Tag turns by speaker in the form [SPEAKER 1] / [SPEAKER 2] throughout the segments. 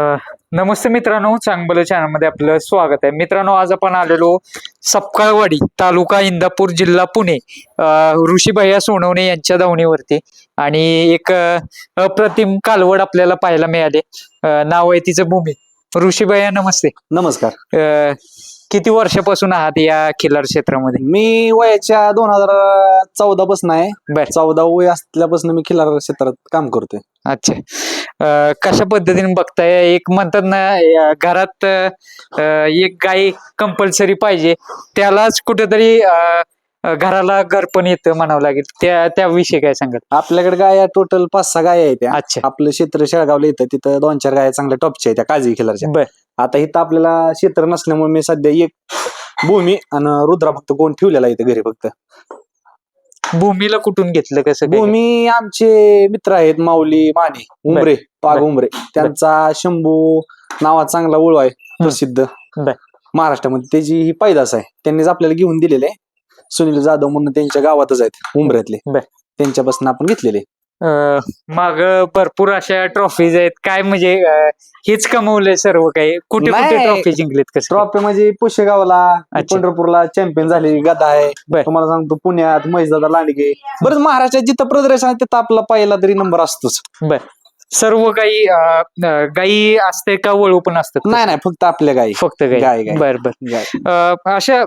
[SPEAKER 1] नमस्ते मित्रांनो चांगलं चॅनलमध्ये आपलं स्वागत आहे. मित्रांनो आज आपण आलेलो सपकाळवाडी तालुका इंदापूर जिल्हा पुणे ऋषीभैया सोनवणे यांच्या दावणीवरती. आणि एक अप्रतिम कालवड आपल्याला पाहायला मिळाले. नाव आहे तिचं भूमी. ऋषीभैया नमस्ते.
[SPEAKER 2] नमस्कार.
[SPEAKER 1] किती वर्षापासून आहात या खिलार क्षेत्रामध्ये?
[SPEAKER 2] मी वयाच्या दोन हजार चौदा पासून आहे. चौदा वय असल्यापासून मी खिलार क्षेत्रात काम करतोय.
[SPEAKER 1] अच्छा. कशा पद्धतीने बघताय? एक म्हणतात ना घरात एक गाय कंपल्सरी पाहिजे. त्यालाच कुठेतरी घराला घर पण येतं म्हणावं लागेल. त्या त्याविषयी काय सांगत
[SPEAKER 2] आपल्याकडे गाय टोटल पाच सहा गाय आहेत
[SPEAKER 1] अच्छा.
[SPEAKER 2] आपलं क्षेत्र शेळगावला येतं. तिथं दोन चार गाय चांगल्या टॉपच्या आहेत त्या काजळी खिलारच्या
[SPEAKER 1] बर.
[SPEAKER 2] आता इथं आपल्याला क्षेत्र नसल्यामुळे मी सध्या एक भूमी आणि रुद्रा फक्त कोण ठेवलेला इथं घरी फक्त.
[SPEAKER 1] भूमीला कुठून घेतलं कसं काय?
[SPEAKER 2] भूमी आमचे मित्र आहेत माऊली माने उमरे पाग
[SPEAKER 1] बर.
[SPEAKER 2] उमरे त्यांचा शंभू नावाचा चांगला ओळख आहे प्रसिद्ध
[SPEAKER 1] बर.
[SPEAKER 2] महाराष्ट्रामध्ये त्याची ही पैदास आहे त्यांनीच आपल्याला घेऊन दिलेले सुनील जाधव म्हणून त्यांच्या गावातच आहेत उमऱ्यातले
[SPEAKER 1] बर.
[SPEAKER 2] त्यांच्यापासून आपण घेतलेले
[SPEAKER 1] माग भरपूर अशा ट्रॉफीज आहेत काय म्हणजे हेच कमवलंय सर्व काही कुठे कुठे. ट्रॉफी जिंकलेत कसं?
[SPEAKER 2] ट्रॉफी म्हणजे पुशेगावला. पंढरपूरला चॅम्पियन झालेली गदा आहे
[SPEAKER 1] बर.
[SPEAKER 2] तुम्हाला सांगतो पुण्यात म्हैसदादा लांडगे बरंच महाराष्ट्रात जिथं प्रदर्शन आहे तिथं आपला पहिला तरी नंबर असतोच
[SPEAKER 1] बर सर्व काही गायी असते का वळू पण असतात
[SPEAKER 2] नाही नाही फक्त आपल्या गाई
[SPEAKER 1] फक्त
[SPEAKER 2] गाय,
[SPEAKER 1] गाय
[SPEAKER 2] गाय.
[SPEAKER 1] बर बर
[SPEAKER 2] गाय.
[SPEAKER 1] अं, अशा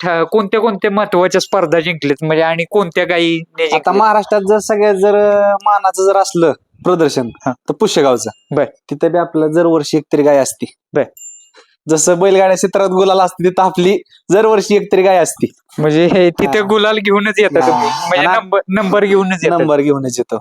[SPEAKER 1] ठ- कोणत्या कोणत्या महत्त्वाच्या स्पर्धा जिंकलेत म्हणजे आणि कोणत्या गायी
[SPEAKER 2] आता महाराष्ट्रात जर सगळ्यात जर मानाचं जर असलं प्रदर्शन
[SPEAKER 1] हा.
[SPEAKER 2] तर पुष्यगावचं
[SPEAKER 1] बर.
[SPEAKER 2] तिथे बी आपलं दरवर्षी एक तरी गाय असती
[SPEAKER 1] बर.
[SPEAKER 2] जसं बैलगाड्या क्षेत्रात गुलाल असते तिथं आपली दरवर्षी एक तरी गाय असती
[SPEAKER 1] म्हणजे हे तिथे
[SPEAKER 2] हा.
[SPEAKER 1] गुलाल घेऊनच येतात तुम्ही
[SPEAKER 2] हा.
[SPEAKER 1] म्हणजे
[SPEAKER 2] आणि-
[SPEAKER 1] नंबर नंबर घेऊनच येतात
[SPEAKER 2] नंबर घेऊनच येतो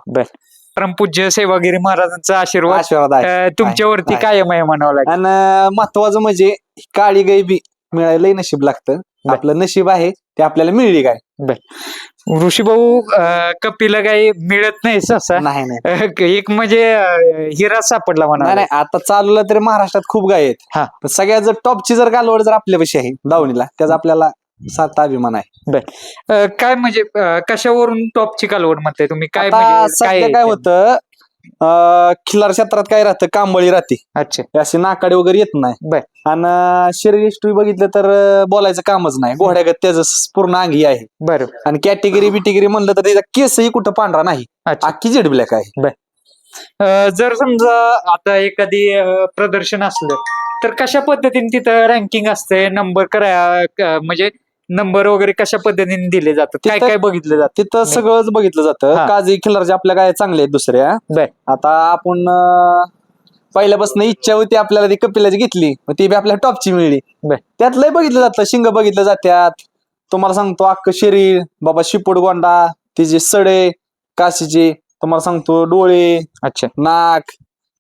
[SPEAKER 1] परमपूज्य सेवागिरी महाराजांचा आशीर्वाद
[SPEAKER 2] आशीर्वाद आहे.
[SPEAKER 1] अं, तुमच्यावरती
[SPEAKER 2] आहे.
[SPEAKER 1] कायम आहे म्हणावं लागेल.
[SPEAKER 2] आणि महत्वाचं म्हणजे काळी गाय बी मिळायला नशीब लागतं.
[SPEAKER 1] बर.
[SPEAKER 2] आपलं नशीब आहे ते आपल्याला मिळली गाय
[SPEAKER 1] ऋषीभाऊ अं, कपिला काही मिळत नाही सहसा.
[SPEAKER 2] नाही नाही.
[SPEAKER 1] अं, एक म्हणजे अं, हिरा सापडला
[SPEAKER 2] नाही
[SPEAKER 1] म्हणा
[SPEAKER 2] नाही आता चालवलं तरी महाराष्ट्रात खूप गाय आहेत.
[SPEAKER 1] हा.
[SPEAKER 2] पण सगळ्यात जर टॉपची जर कालवड जर आपल्यापाशी आहे दावणीला त्याचा आपल्याला सात अभिमान आहे.
[SPEAKER 1] अं, काय म्हणजे अं, कशावरून टॉपची कालवड म्हणताय तुम्ही? काय
[SPEAKER 2] आता
[SPEAKER 1] म्हणजे
[SPEAKER 2] सध्या काय होतं अं, खिल्लार क्षेत्रात काय राहतं? कांबळी राहते.
[SPEAKER 1] अच्छा.
[SPEAKER 2] हे असे नाकाडे वगैरे येत नाही.
[SPEAKER 1] बर.
[SPEAKER 2] आणि शरीर हिस्ट्री बघितलं तर अं, बोलायचं कामच नाही. घोड्यागत त्याचं पूर्ण अंगी आहे.
[SPEAKER 1] बरं.
[SPEAKER 2] आणि कॅटेगरी बिटेगरी म्हणलं तर त्याचा केसही कुठं पांढरा नाही.
[SPEAKER 1] अच्छा.
[SPEAKER 2] अख्खी जेड ब्लॅक आहे.
[SPEAKER 1] अं, जर समजा आता एखादी अं, प्रदर्शन असलं तर कशा पद्धतीने तिथं रँकिंग असते नंबर करा क- म्हणजे नंबर वगैरे कशा पद्धतीने दिले जातात? काय
[SPEAKER 2] तिथं-
[SPEAKER 1] काय बघितलं जातं?
[SPEAKER 2] तिथं सगळंच बघितलं जातं.
[SPEAKER 1] हा.
[SPEAKER 2] काजी खिल्लारच्या आपल्या काय चांगल्या आहेत दुसऱ्या.
[SPEAKER 1] बर.
[SPEAKER 2] आता आपण अं, पहिल्यापासून इच्छा होती आपल्याला ती कपिलाची घेतली. मग ती बी आपल्याला टॉपची मिळली.
[SPEAKER 1] बर.
[SPEAKER 2] त्यात लय बघितलं जातं. शिंग बघितलं जात्यात. तुम्हाला सांगतो अख्ख शरीर बाबा शिपूड गोंडा तिचे सडे काशीचे तुम्हाला सांगतो डोळे
[SPEAKER 1] अच्छा.
[SPEAKER 2] नाक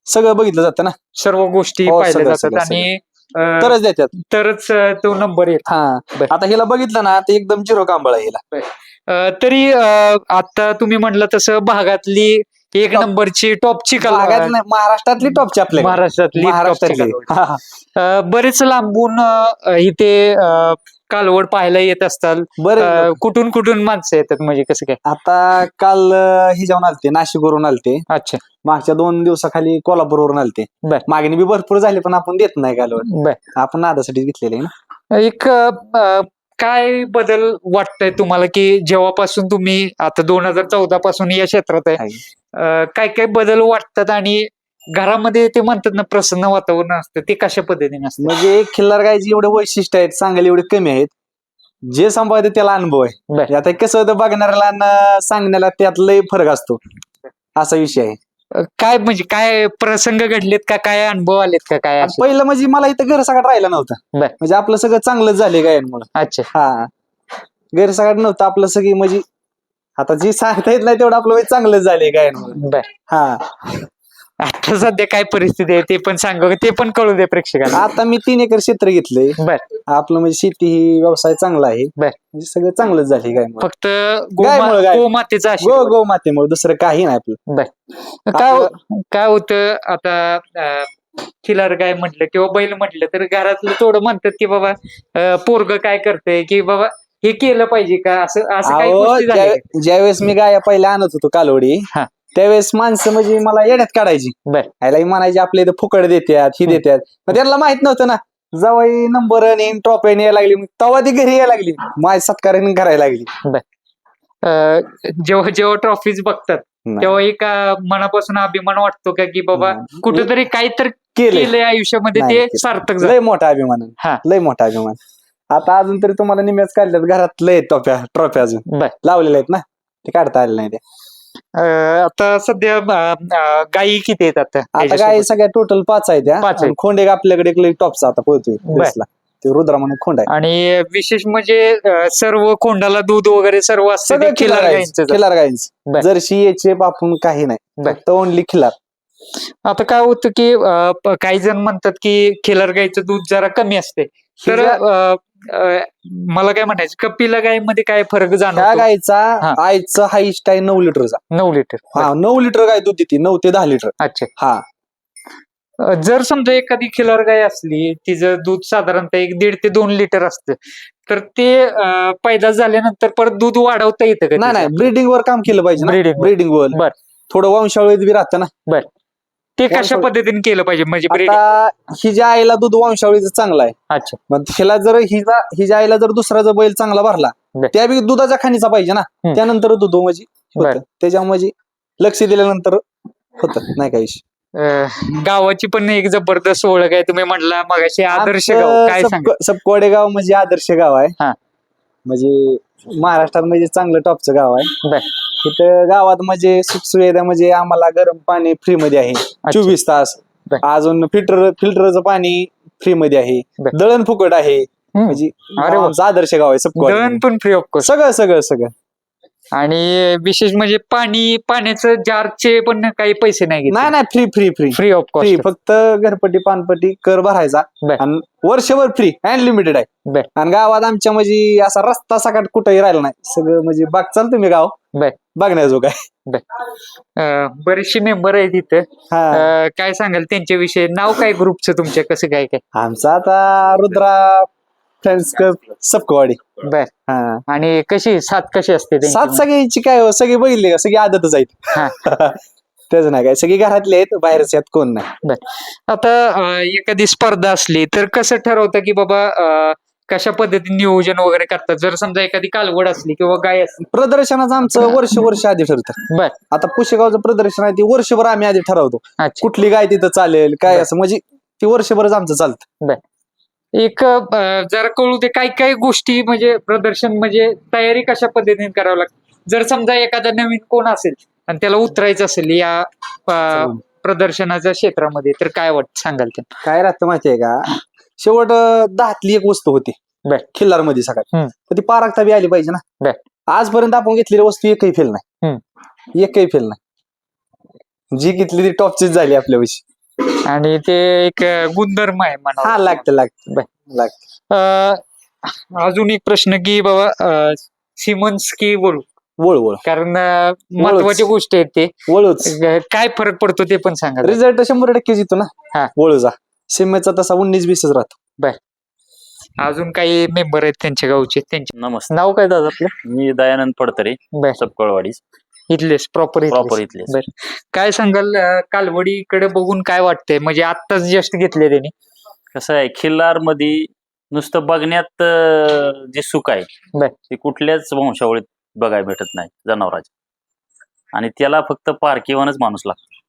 [SPEAKER 2] सगळं बघितलं जातं ना.
[SPEAKER 1] सर्व गोष्टी
[SPEAKER 2] हो,
[SPEAKER 1] पाहिल्या
[SPEAKER 2] सगळं,
[SPEAKER 1] जातात
[SPEAKER 2] सगळं,
[SPEAKER 1] आणि अं,
[SPEAKER 2] तरच देतात
[SPEAKER 1] तरच अं, तो नंबर येतो
[SPEAKER 2] हा. आता हिला बघितलं ना ते एकदम झिरो कांबळ हिला
[SPEAKER 1] अं, तरी अं, आता तुम्ही म्हणलं तसं भागातली एक
[SPEAKER 2] Top.
[SPEAKER 1] नंबरची टॉपची
[SPEAKER 2] भागात नाही, महाराष्ट्रातली टॉपची आपल्या
[SPEAKER 1] महाराष्ट्रातली
[SPEAKER 2] महाराष्ट्रातली. हा, हा.
[SPEAKER 1] अं, बरेच लांबून अं, इथे अं, कालवड पाहायला येत असतात
[SPEAKER 2] बरं
[SPEAKER 1] अं, कुठून कुठून माणसं येतात म्हणजे कसं काय?
[SPEAKER 2] आता काल अं, हे जाऊन आलते नाशिकवरून आलते.
[SPEAKER 1] अच्छा.
[SPEAKER 2] मागच्या दोन दिवसाखाली कोल्हापूरवरून आलते.
[SPEAKER 1] बर.
[SPEAKER 2] मागणी बी भरपूर झाली पण आपण देत नाही कालवड.
[SPEAKER 1] बर.
[SPEAKER 2] आपण नादासाठी घेतलेले ना.
[SPEAKER 1] एक अं, काय बदल वाटतंय तुम्हाला की जेव्हापासून तुम्ही आता दोन हजार चौदा पासून या क्षेत्रात आहे
[SPEAKER 2] आहे.
[SPEAKER 1] अं, काय काय बदल वाटतात आणि घरामध्ये ते म्हणतात ना प्रसन्न वातावरण असतं. ते कशा पद्धतीने असतं?
[SPEAKER 2] म्हणजे एक खिल्लार गायची एवढे वैशिष्ट्य आहेत सांगायला एवढे कमी आहेत. जे सांभाळते त्याला अनुभव आहे.
[SPEAKER 1] बर.
[SPEAKER 2] आता कसं होतं बघणाऱ्याला आणि सांगण्याला त्यात लय फरक असतो. असा विषय आहे.
[SPEAKER 1] अं, काय म्हणजे काय प्रसंग घडलेत का? काय अनुभव आलेत का? काय असे?
[SPEAKER 2] पहिलं म्हणजे मला इथं गैरसगाट राहिला नव्हता.
[SPEAKER 1] बर.
[SPEAKER 2] म्हणजे आपलं सगळं चांगलंच झाले गायांमुळे.
[SPEAKER 1] अच्छा.
[SPEAKER 2] हा. गैरसगाट नव्हतं आपलं सगळी म्हणजे आता जी सांगता येत नाही तेवढं आपलं म्हणजे चांगलंच झाले गायांमुळे.
[SPEAKER 1] बर.
[SPEAKER 2] हा.
[SPEAKER 1] आता सध्या काय परिस्थिती आहे ते पण सांगा ते पण कळू दे प्रेक्षकांना.
[SPEAKER 2] आता मी तीन एकर क्षेत्र घेतलंय.
[SPEAKER 1] बर.
[SPEAKER 2] आपलं म्हणजे शेती ही व्यवसाय चांगला आहे.
[SPEAKER 1] बर.
[SPEAKER 2] म्हणजे सगळं चांगलंच झाले काय
[SPEAKER 1] फक्त
[SPEAKER 2] गायमुळं, गाय.
[SPEAKER 1] गोमातेचा
[SPEAKER 2] गो
[SPEAKER 1] आशीर्वाद
[SPEAKER 2] गो मातेमुळे दुसरं काही नाही आपलं.
[SPEAKER 1] काय हो- काय होतं आता अं, खिलार गाय म्हटलं किंवा बैल म्हटलं तर घरातलं थोडं म्हणतात की बाबा पोरग काय करतंय की बाबा हे केलं पाहिजे का? असं असं काही
[SPEAKER 2] अहो,
[SPEAKER 1] गोष्टी झाल्या
[SPEAKER 2] ज्या- ज्यावेळेस मी गाया पहिल्या आणत होतो कालवडी
[SPEAKER 1] हा.
[SPEAKER 2] त्यावेळेस माणसं म्हणजे मला येण्यात काढायची.
[SPEAKER 1] बर.
[SPEAKER 2] ह्याला म्हणायची आपल्या इथं फुकट देतात ही
[SPEAKER 1] हम्म.
[SPEAKER 2] देतात पण त्यांना माहीत नव्हतं ना. जवळ नंबर आणि ट्रॉफी यायला लागली. मग तेव्हा ती घरी यायला लागली. माझ्या सत्काराने करायला लागली.
[SPEAKER 1] अं, जेव्हा जेव्हा ट्रॉफीज बघतात तेव्हा एक अं, मनापासून अभिमान वाटतो का की बाबा
[SPEAKER 2] नाही.
[SPEAKER 1] कुठेतरी काहीतरी
[SPEAKER 2] केलंय.
[SPEAKER 1] केलंय आयुष्यामध्ये
[SPEAKER 2] नाही,
[SPEAKER 1] ते
[SPEAKER 2] केलं.
[SPEAKER 1] सार्थक झालं.
[SPEAKER 2] लय मोठा अभिमान
[SPEAKER 1] हा.
[SPEAKER 2] लय मोठा अभिमान आता अजून तरी तुम्हाला निम्याच काढल्यात घरात लय ट्रॉफ्या ट्रॉफी अजून.
[SPEAKER 1] बर.
[SPEAKER 2] लावलेल्या आहेत ना. ते काढता आले नाही ते.
[SPEAKER 1] अं, आता सध्या अं, अं, गायी किती आहेत आता
[SPEAKER 2] आता
[SPEAKER 1] याच्यासोबत?
[SPEAKER 2] काय सगळ्या टोटल पाच आहेत त्या
[SPEAKER 1] पाच आहेत.
[SPEAKER 2] आणि खोंड एक आपल्याकडे एक टॉपचा आता. रेसला. ते रुद्रा म्हणून खोंड आहे
[SPEAKER 1] आणि विशेष म्हणजे अं, सर्व कोंडाला दूध वगैरे सर्व असतं ते
[SPEAKER 2] सगळं
[SPEAKER 1] खिलार
[SPEAKER 2] खिलार
[SPEAKER 1] गायींचंच आहे.
[SPEAKER 2] खिलार गायींच
[SPEAKER 1] बर.
[SPEAKER 2] जर्शी याचे बापून काही नाही
[SPEAKER 1] बर.
[SPEAKER 2] फक्त ओनली खिलार
[SPEAKER 1] आता काय होतं की अं, प- काही जण म्हणतात की खिलार गाईचं दूध जरा कमी असते तर अं, मला काय म्हणायचं कपिला गायमध्ये काय फरक
[SPEAKER 2] त्या
[SPEAKER 1] जाणवतो?
[SPEAKER 2] गायचा
[SPEAKER 1] हा.
[SPEAKER 2] आईचं हाईस्ट आहे नऊ लिटरचा
[SPEAKER 1] नऊ लिटर.
[SPEAKER 2] हा नऊ लिटर गाय दूध देते नऊ ते दहा लिटर.
[SPEAKER 1] अच्छा.
[SPEAKER 2] हा.
[SPEAKER 1] अं, जर समजा एखादी खिलार गाय असली तिचं दूध साधारणतः एक दीड ते दोन लिटर असतं तर ते अं, पैदास झाल्यानंतर परत दूध वाढवता येतं का
[SPEAKER 2] नाही नाही? ब्रीडिंग वर काम केलं पाहिजे ना
[SPEAKER 1] वर.
[SPEAKER 2] ब्रीडिंग वर
[SPEAKER 1] बर.
[SPEAKER 2] थोडं वंशावळीत बी राहतं ना.
[SPEAKER 1] ते कशा पद्धतीने केलं पाहिजे म्हणजे breeding?
[SPEAKER 2] आता हिच्या आईला दूध वंशावळीचं चांगलं आहे
[SPEAKER 1] अच्छा
[SPEAKER 2] मग हिला जर हिला हिच्या आईला जर दुसरा जर बैल चांगला भरला
[SPEAKER 1] बर.
[SPEAKER 2] त्या बी दुधाच्या खाणीचा पाहिजे ना
[SPEAKER 1] हम्म.
[SPEAKER 2] त्यानंतर दूध म्हणजे
[SPEAKER 1] बर.
[SPEAKER 2] होतं त्याच्या म्हणजे लक्ष दिल्यानंतर होत नाही काही
[SPEAKER 1] अं, गावाची पण एक जबरदस्त ओळख आहे तुम्ही म्हणला मगाशी आदर्श गाव काय सांग
[SPEAKER 2] सबकोडे गाव म्हणजे आदर्श गाव आहे
[SPEAKER 1] हा.
[SPEAKER 2] म्हणजे महाराष्ट्रात म्हणजे चांगलं टॉपचं गाव आहे
[SPEAKER 1] बर.
[SPEAKER 2] तिथं गावात म्हणजे सुखसुविधा म्हणजे आम्हाला गरम पाणी फ्री मध्ये आहे. चोवीस तास.
[SPEAKER 1] बर.
[SPEAKER 2] अजून फिल्टर फिल्टरचं पाणी फ्री मध्ये आहे.
[SPEAKER 1] बर.
[SPEAKER 2] दळण फुकट आहे. म्हणजे
[SPEAKER 1] अरे वा.
[SPEAKER 2] आमचं आदर्श गाव आहे
[SPEAKER 1] दळण पण फ्री ऑफ कोर्स
[SPEAKER 2] सगळं सगळं सगळं.
[SPEAKER 1] आणि विशेष म्हणजे पाणी पाण्याचं जारचे पण काही पैसे नाही
[SPEAKER 2] नाही नाही free free free
[SPEAKER 1] free of
[SPEAKER 2] free
[SPEAKER 1] cost
[SPEAKER 2] फक्त घरपट्टी पानपट्टी कर भरायचा.
[SPEAKER 1] बर.
[SPEAKER 2] आणि वर्षभर फ्री अनलिमिटेड आहे. आणि गावात आमच्या म्हणजे असा रस्ता सकाट कुठेही राहिला नाही. सगळं म्हणजे बाग चाल तुम्ही गाव.
[SPEAKER 1] बर.
[SPEAKER 2] बघण्याजो काय
[SPEAKER 1] बरेचसे मेंबर आहेत इथं.
[SPEAKER 2] हा.
[SPEAKER 1] अं, काय सांगाल त्यांच्याविषयी? नाव काय ग्रुपचं तुमच्या? कसं काय काय?
[SPEAKER 2] आमचा आता रुद्रा फ्रेंड्स क्लब सबकवाडी
[SPEAKER 1] बर.
[SPEAKER 2] हा.
[SPEAKER 1] आणि कशी साथ कशी असते त्यांची?
[SPEAKER 2] सात सगळ्यांची काय हो, सगळी बघितले का सगळी आदतच
[SPEAKER 1] हा.
[SPEAKER 2] आहेत त्याच नाही काय सगळी घरातले आहेत बाहेरचे आहेत कोण नाही.
[SPEAKER 1] आता अं, एखादी स्पर्धा असली तर कसं ठरवतं की बाबा अं, कशा पद्धतीने नियोजन वगैरे करतात? जर समजा एखादी कालवड असली किंवा गाय असली.
[SPEAKER 2] प्रदर्शनाचं आमचं वर्ष वर्ष आधी ठरतं.
[SPEAKER 1] बर.
[SPEAKER 2] आता पुशेगावचं प्रदर्शन आहे ते वर्षभर आम्ही आधी ठरवतो.
[SPEAKER 1] अच्छा.
[SPEAKER 2] कुठली गाय तिथं चालेल काय. असं म्हणजे ते वर्षभरच आमचं चालतं.
[SPEAKER 1] एक अं, जरा कळू दे काय काय गोष्टी म्हणजे प्रदर्शन म्हणजे तयारी कशा पद्धतीने करावं लागते? जर समजा एखादा नवीन कोण असेल आणि त्याला उतरायचं असेल या अं, प्रदर्शनाच्या क्षेत्रामध्ये तर काय वाटत सांगाल ते
[SPEAKER 2] काय राहतं माहितीये का? शेवट दहातली एक वस्तू होती.
[SPEAKER 1] बर.
[SPEAKER 2] खिल्लारमध्ये सकाळी
[SPEAKER 1] हम्म.
[SPEAKER 2] तर ती पारागता बी आली पाहिजे ना.
[SPEAKER 1] बर.
[SPEAKER 2] आजपर्यंत आपण घेतलेली वस्तू एकही फेल नाही. एकही फेल नाही. जी घेतली ती टॉपचीच झाली आपल्या विषयी
[SPEAKER 1] आणि ते एक गुणधर्म आहे म्हणा
[SPEAKER 2] हा लागतं लागतं.
[SPEAKER 1] बर.
[SPEAKER 2] लागतं.
[SPEAKER 1] अजून एक प्रश्न की बाबा अं, सिमन्स की वळू
[SPEAKER 2] वळ वळ.
[SPEAKER 1] कारण अं, महत्वाची गोष्ट आहे ते.
[SPEAKER 2] वळूच.
[SPEAKER 1] अं, काय फरक पडतो ते पण सांगा.
[SPEAKER 2] रिझल्ट शंभर टक्के ना.
[SPEAKER 1] हा.
[SPEAKER 2] वळूचा. सिमेचा तसा उन्नीस बीसच राहतो.
[SPEAKER 1] अजून काही मेंबर आहेत त्यांच्या गावचे? त्यांचे
[SPEAKER 3] नमस्ते
[SPEAKER 1] नाव काय दादा आपलं?
[SPEAKER 3] मी दयानंद पडतरे
[SPEAKER 1] बर.
[SPEAKER 3] सबकळवाडी
[SPEAKER 1] इथलेच प्रॉपर
[SPEAKER 3] प्रॉपर इथले
[SPEAKER 1] बर. काय सांगाल कालवडीकडे बघून काय वाटतंय? म्हणजे आत्ताच जस्ट घेतले त्यांनी.
[SPEAKER 3] कसं आहे खिल्लारमध्ये नुसतं बघण्यात अं, जे सुख आहे
[SPEAKER 1] बर.
[SPEAKER 3] ते कुठल्याच वंशावळीत बघायला भेटत नाही जनावराच्या आणि त्याला फक्त पारखीवानच माणूस लागतो.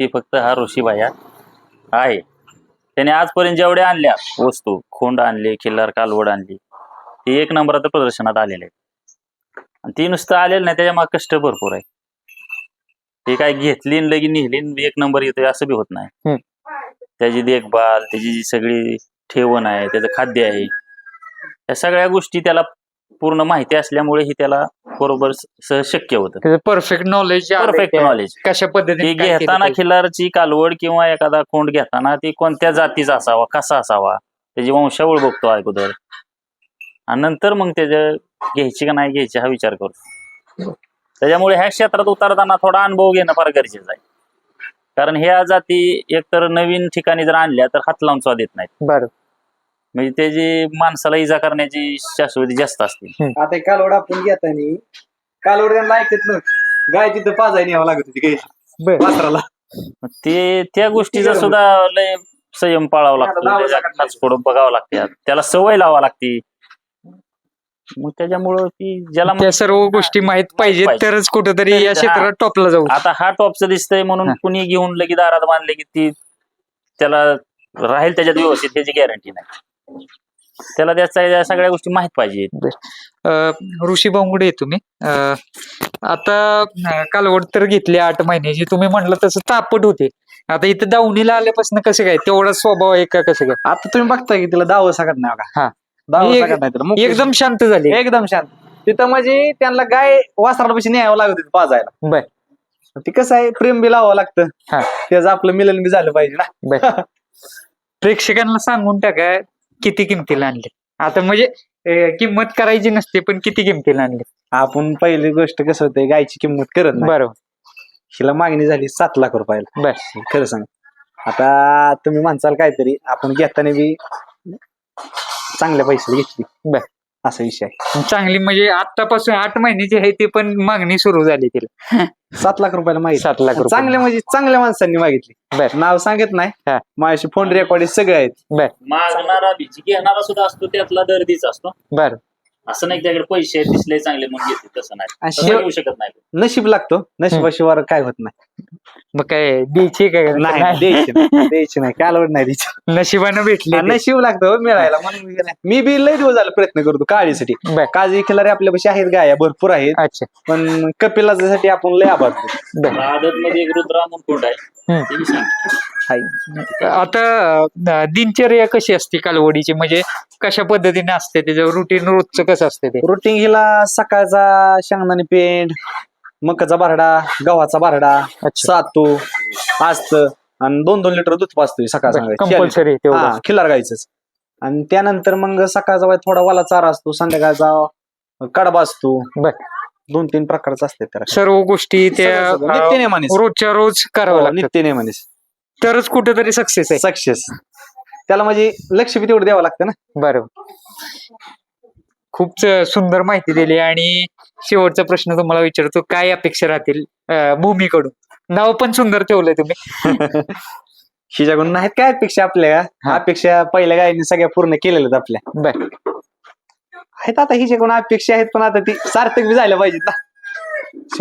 [SPEAKER 3] ते फक्त हा ऋषीबाया आहे. त्याने आजपर्यंत जेवढ्या आणल्या वस्तू खोंड आणले खिल्लार कालवड आणली ते एक नंबरात प्रदर्शनात आलेले आहे आणि ती नुसतं आलेलं नाही त्याच्यामागे कष्ट भरपूर आहे. ते काय घेतली आणि लगी नेली आणि एक नंबर येतोय असं बी होत नाही. त्याची देखभाल त्याची जी सगळी ठेवण आहे त्याचं खाद्य आहे या सगळ्या गोष्टी त्याला पूर्ण माहिती असल्यामुळे ही त्याला बरोबर सहज शक्य होतं.
[SPEAKER 1] त्याचं परफेक्ट नॉलेज
[SPEAKER 3] परफेक्ट नॉलेज
[SPEAKER 1] कशा पद्धतीने
[SPEAKER 3] की
[SPEAKER 1] काय केलं
[SPEAKER 3] घेताना
[SPEAKER 1] पाहिजे.
[SPEAKER 3] खिल्लारची कालवड किंवा एखादा कोंड घेताना ती कोणत्या जातीचा असावा कसा असावा त्याची वंशावळ बघतो अगोदर. आणि नंतर मग त्याच्या घ्यायची का नाही घ्यायची हा विचार करतो त्याच्यामुळे ह्या क्षेत्रात उतरताना थोडा अनुभव घेणं फार गरजेचं आहे. कारण ह्या जाती एकतर नवीन ठिकाणी जर आणल्या तर हात लावून स्वाद येत नाहीत.
[SPEAKER 1] बरं.
[SPEAKER 3] म्हणजे त्याची माणसाला इजा करण्याची शाश्वती जास्त असते.
[SPEAKER 2] आता कालवड आपण घेताना कालवड त्यांना ऐकत नव्हती. गाय तिथं पाजाय न्यावं लागत होती गाय
[SPEAKER 1] बर.
[SPEAKER 2] वासराला
[SPEAKER 3] ते त्या गोष्टीचा सुद्धा लय संयम पाळावा लागतो.
[SPEAKER 2] लावावं
[SPEAKER 3] त्याच्या
[SPEAKER 2] लागतं.
[SPEAKER 3] बघावं लागते. त्याला सवय लावा लागते. मग त्याच्यामुळं ती ज्याला
[SPEAKER 1] त्या सर्व गोष्टी माहीत पाहिजेत
[SPEAKER 3] पाहिजे.
[SPEAKER 1] तरच कुठेतरी या. क्षेत्रात टॉपला जाऊ.
[SPEAKER 3] आता हा टॉपचं दिसतंय म्हणून
[SPEAKER 1] हा.
[SPEAKER 3] कुणी घेऊन लगे दारात बांधले की ती त्याला राहील त्याच्यात व्यवस्थित त्याची गॅरंटी नाही. त्याला त्याच्या या सगळ्या गोष्टी माहीत पाहिजे.
[SPEAKER 1] अं, ऋषी बांगुडे तुम्ही. अं, आता अं, कालवड तर घेतली आठ महिन्याची तुम्ही म्हणलं तसं तापट होते. आता इथं दावणीला आल्यापासून कसं काय? तेवढा स्वभाव आहे का कसं काय?
[SPEAKER 2] आता तुम्ही बघताय की तिला दाव सांगत नाही
[SPEAKER 1] हा.
[SPEAKER 2] बघा दाव
[SPEAKER 1] एक-
[SPEAKER 2] सांगत नाही तिला. मुख्य-
[SPEAKER 1] एकदम शांत झाले.
[SPEAKER 2] एकदम शांत. तिथं म्हणजे त्यांना गाय वासराला पैसे न्यावं लागत होती पाजायला.
[SPEAKER 1] बर.
[SPEAKER 2] ते कसं आहे? प्रेम बी लावावं लागतं.
[SPEAKER 1] हा.
[SPEAKER 2] त्याचं आपलं मिलन बी झालं पाहिजे ना.
[SPEAKER 1] प्रेक्षकांना सांगून टाका. किती किमतीला आणले? आता म्हणजे अं, किंमत करायची नसते पण किती किमतीला आणले?
[SPEAKER 2] आपण पहिली गोष्ट कसं होते गायची किंमत करत नाही.
[SPEAKER 1] बरोबर.
[SPEAKER 2] हिला मागणी झाली सात लाख रुपयाला.
[SPEAKER 1] बर
[SPEAKER 2] खरं सांग. आता तुम्ही म्हणसाल काहीतरी आपण घेताना बी चांगल्या पैसे घेतली.
[SPEAKER 1] बर.
[SPEAKER 2] असा विषय आहे.
[SPEAKER 1] चांगली म्हणजे आतापासून आठ महिन्याची आहे ते पण मागणी सुरू झाली तिला.
[SPEAKER 2] सात लाख रुपयाला मागितली.
[SPEAKER 1] सात लाख रुपये.
[SPEAKER 2] चांगल्या म्हणजे चांगल्या माणसांनी मागितली.
[SPEAKER 1] बर.
[SPEAKER 2] नाव सांगत नाही.
[SPEAKER 1] हा.
[SPEAKER 2] माझ्याशी फोन रेकॉर्ड सगळे आहेत.
[SPEAKER 1] बर.
[SPEAKER 3] मागणारा भीती घेणारा सुद्धा असतो त्यातला दर्दीच असतो.
[SPEAKER 1] बर.
[SPEAKER 3] असं नाही त्याकडे पैसे आहेत, दिसले चांगले मग घेते तसं नाही.
[SPEAKER 2] आणि
[SPEAKER 3] तसं
[SPEAKER 2] शेव-
[SPEAKER 3] घेऊ शकत नाही.
[SPEAKER 2] नशीब लागतो. नशिबाशिवाय काय होत नाही.
[SPEAKER 1] मग काय द्यायची काय?
[SPEAKER 2] नाही द्यायची नाही द्यायची नाही कालवड नाही द्यायची
[SPEAKER 1] नशिबानं भेटले
[SPEAKER 2] नशीब लागतं हो मिळायला म्हणून मी गेला. मी बी लय दिवस झाला प्रयत्न करतो काळीसाठी
[SPEAKER 1] बर.
[SPEAKER 2] काळजी खिलारी आपल्यापाशी आहेत गाया भरपूर आहेत.
[SPEAKER 1] अच्छा.
[SPEAKER 2] पण कपिलासाठी आपण लय आभार मानतो.
[SPEAKER 1] बर.
[SPEAKER 3] आदत मध्ये एक रुद्रा मुकुट आहे.
[SPEAKER 1] हम्म.
[SPEAKER 3] ते मी सांगतो.
[SPEAKER 2] हाय.
[SPEAKER 1] आता अं, दिनचर्या कशी असते कालवडीची? म्हणजे कशा पद्धतीने असते? त्याचं रुटीन रोजचं कसं असते ते?
[SPEAKER 2] रुटीन हिला सकाळचा शेंगदाणे पेंड मकाचा बारडा गव्हाचा बारडा सातू आस्त आणि दोन दोन लिटर दूध पाजतोय सकाळ
[SPEAKER 1] कंपल्सरी
[SPEAKER 2] खिलार गायचंच आणि त्यानंतर मग सकाळचा थोडा वाला चारा असतो संध्याकाळचा कडबा असतो. दोन तीन प्रकारचा असते त्याला.
[SPEAKER 1] सर्व गोष्टी त्या. अं,
[SPEAKER 2] नित्यनेमानेच.
[SPEAKER 1] रोजच्या रोज करावं
[SPEAKER 2] हो,
[SPEAKER 1] लागतं.
[SPEAKER 2] नित्यनेमानेच
[SPEAKER 1] तरच कुठेतरी सक्सेस आहे.
[SPEAKER 2] सक्सेस त्याला म्हणजे लक्ष बी तेवढं द्यावं लागतं ना.
[SPEAKER 1] बरोबर. खूप सुंदर माहिती दिली आणि शेवटचा प्रश्न तुम्हाला विचारतो काय अपेक्षा राहतील भूमीकडून? नाव पण सुंदर ठेवलंय तुम्ही.
[SPEAKER 2] हिच्याकडून नाहीत काय अपेक्षा आपल्या. अपेक्षा पहिल्या गायीने सगळ्या पूर्ण केलेल्या आपल्या.
[SPEAKER 1] बर.
[SPEAKER 2] आहेत आता हिच्याकडून अपेक्षा आहेत पण आता ती सार्थक बी झाल्या पाहिजेत ना.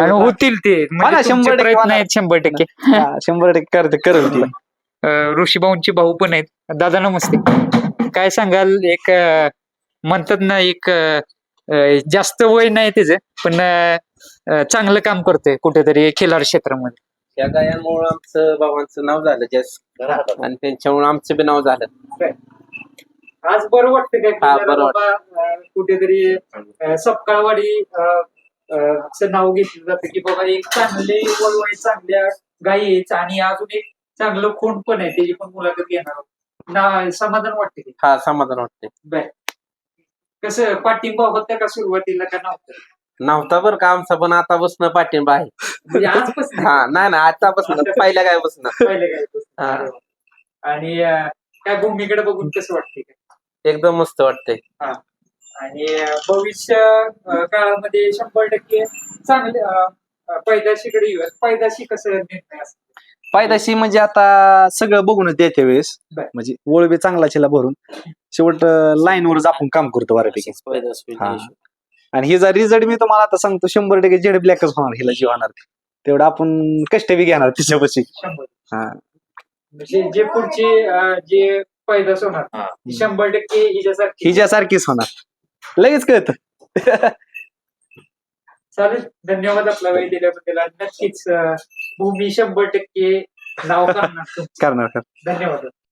[SPEAKER 1] होतील ते.
[SPEAKER 2] ना,
[SPEAKER 1] म्हणजे
[SPEAKER 2] शंभर टक्के
[SPEAKER 1] शंभर टक्के.
[SPEAKER 2] शंभर टक्के करते करेल ती.
[SPEAKER 1] अं, ऋषीभाऊंचे भाऊ पण आहेत. दादा नमस्ते. काय सांगाल एक म्हणतात ना एक जास्त वय नाही त्याचं पण चांगलं काम करतोय कुठेतरी खिलार क्षेत्रामध्ये.
[SPEAKER 4] या गायांमुळे आमचं बाबांचं नाव झालं जास्त आणि त्यांच्यामुळे आमचं बी नाव झालं.
[SPEAKER 1] आज बरं वाटतं
[SPEAKER 4] हा,
[SPEAKER 1] कुठेतरी सपकाळवाडी नाव घेतलं जातं की बाबा एक चांगले वळवळे चांगल्या गायी आहेत आणि अजून एक चांगलं खोंड पण आहे त्याची पण मुलाखत घेणार समाधान वाटते
[SPEAKER 4] हा समाधान वाटते
[SPEAKER 1] बर. कसं पाठिंबा होता का सुरुवातीला का नव्हतं?
[SPEAKER 4] नव्हता बरं का आमचा पण आता बसणं पाठिंबा आहे.
[SPEAKER 1] म्हणजे आजपासून?
[SPEAKER 4] हा नाही ना आता बसणं पहिल्या काय बसणं
[SPEAKER 1] पहिले काय
[SPEAKER 4] हा.
[SPEAKER 1] आणि अं, काय भूमीकडे बघून कसं वाटते
[SPEAKER 4] एकदम मस्त वाटतंय.
[SPEAKER 1] आणि अं, भविष्य अं, काळामध्ये शंभर टक्के चांगले अं, अं, पैदाशीकडे येऊ पैदाशी कसं निर्णय असतो
[SPEAKER 2] पायदाशी म्हणजे आता सगळं बघूनच येते वेळेस
[SPEAKER 1] बर.
[SPEAKER 2] म्हणजे ओळ बी चांगला चिला भरून. शेवट लाईन वरच आपण काम करतो बऱ्यापैकी.
[SPEAKER 4] पैदास होईल
[SPEAKER 2] हा. आणि हिचा रिझल्ट मी तुम्हाला आता सांगतो शंभर टक्के जेड ब्लॅकच होणार हिला जी होणार. ती. तेवढं आपण कष्ट बी घेणार तिच्यापाशी.
[SPEAKER 1] शंभर.
[SPEAKER 2] हा.
[SPEAKER 1] म्हणजे जे पुढचे अं, जे पैदास होणार
[SPEAKER 3] हा.
[SPEAKER 1] ती शंभर टक्के हिच्यासारखी.
[SPEAKER 2] हिच्यासारखीच होणार. लगेच कळत.
[SPEAKER 1] चालेल. धन्यवाद आपला वेळ दिल्याबद्दल. आणि नक्कीच अं, भूमी शंभर टक्के नाव करणार तुमचं.
[SPEAKER 2] करणार
[SPEAKER 1] धन्यवाद